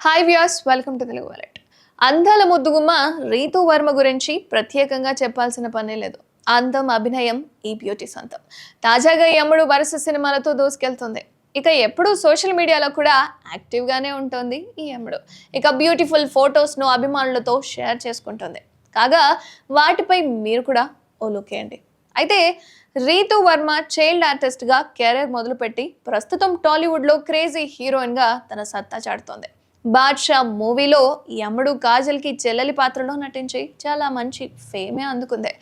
Hi viewers welcome to Telugu wallet అందాల ముద్దుగుమ్మ రీతు వర్మ గురించి ప్రత్యేకంగా చెప్పాల్సిన పనే లేదు. అందం అభినయం ఈ బ్యూటీ సొంతం. తాజాగా ఈ అమ్ముడు వరుస సినిమాలతో దూసుకెళ్తుంది. ఇక ఎప్పుడూ సోషల్ మీడియాలో కూడా యాక్టివ్గానే ఉంటుంది ఈ యముడు ఇక బ్యూటిఫుల్ ఫొటోస్ను అభిమానులతో షేర్ చేసుకుంటుంది. కాగా వాటిపై మీరు కూడా ఓ లుక్ అయితే రీతు వర్మ చైల్డ్ ఆర్టిస్ట్గా కెరీర్ మొదలుపెట్టి ప్రస్తుతం టాలీవుడ్లో క్రేజీ హీరోయిన్గా తన సత్తా చాటుతోంది. బాద్షా మూవీలో ఈ అమ్ముడు కాజల్కి చెల్లెలి పాత్రలో నటించి చాలా మంచి ఫేమే అందుకుంది.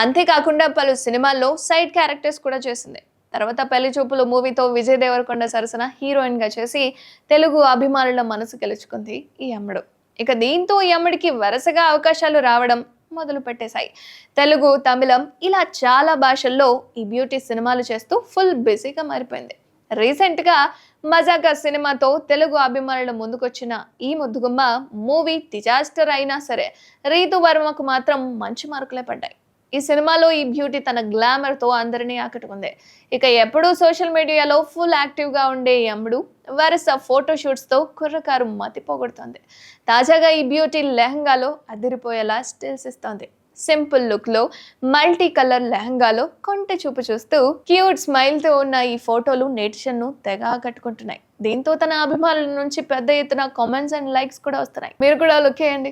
అంతేకాకుండా పలు సినిమాల్లో సైడ్ క్యారెక్టర్స్ కూడా చేసింది. తర్వాత పెళ్ళి చూపులు మూవీతో విజయ్ దేవరకొండ సరసన హీరోయిన్గా చేసి తెలుగు అభిమానుల మనసు గెలుచుకుంది ఈ అమ్ముడు ఇక దీంతో ఈ అమ్మడికి వరుసగా అవకాశాలు రావడం మొదలు పెట్టేశాయి తెలుగు తమిళం ఇలా చాలా భాషల్లో ఈ బ్యూటీ సినిమాలు చేస్తూ ఫుల్ బిజీగా మారిపోయింది. రీసెంట్గా మజాకా సినిమాతో తెలుగు అభిమానుల ముందుకొచ్చిన ఈ ముద్దుగుమ్మ మూవీ డిజాస్టర్ అయినా సరే రీతు వర్మకు మాత్రం మంచి మార్కులే పడ్డాయి. ఈ సినిమాలో ఈ బ్యూటీ తన గ్లామర్తో అందరినీ ఆకట్టుకుంది. ఇక ఎప్పుడూ సోషల్ మీడియాలో ఫుల్ యాక్టివ్గా ఉండే ఈ అమ్ముడు వరుస ఫోటోషూట్స్తో కుర్రకారు మతిపోగొడుతోంది తాజాగా ఈ బ్యూటీ లెహంగాలో అదిరిపోయేలా స్టిల్స్ ఇస్తోంది. సింపుల్ లుక్లో మల్టీ కలర్ లెహంగాలో కొంటె చూపు చూస్తూ క్యూట్ స్మైల్తో ఉన్న ఈ ఫోటోలు నెటిషన్ను తెగ ఆకట్టుకుంటున్నాయి. దీంతో తన అభిమానుల నుంచి పెద్ద ఎత్తున కామెంట్స్ అండ్ లైక్స్ కూడా వస్తున్నాయి. మీరు కూడా లుక్ చేయండి.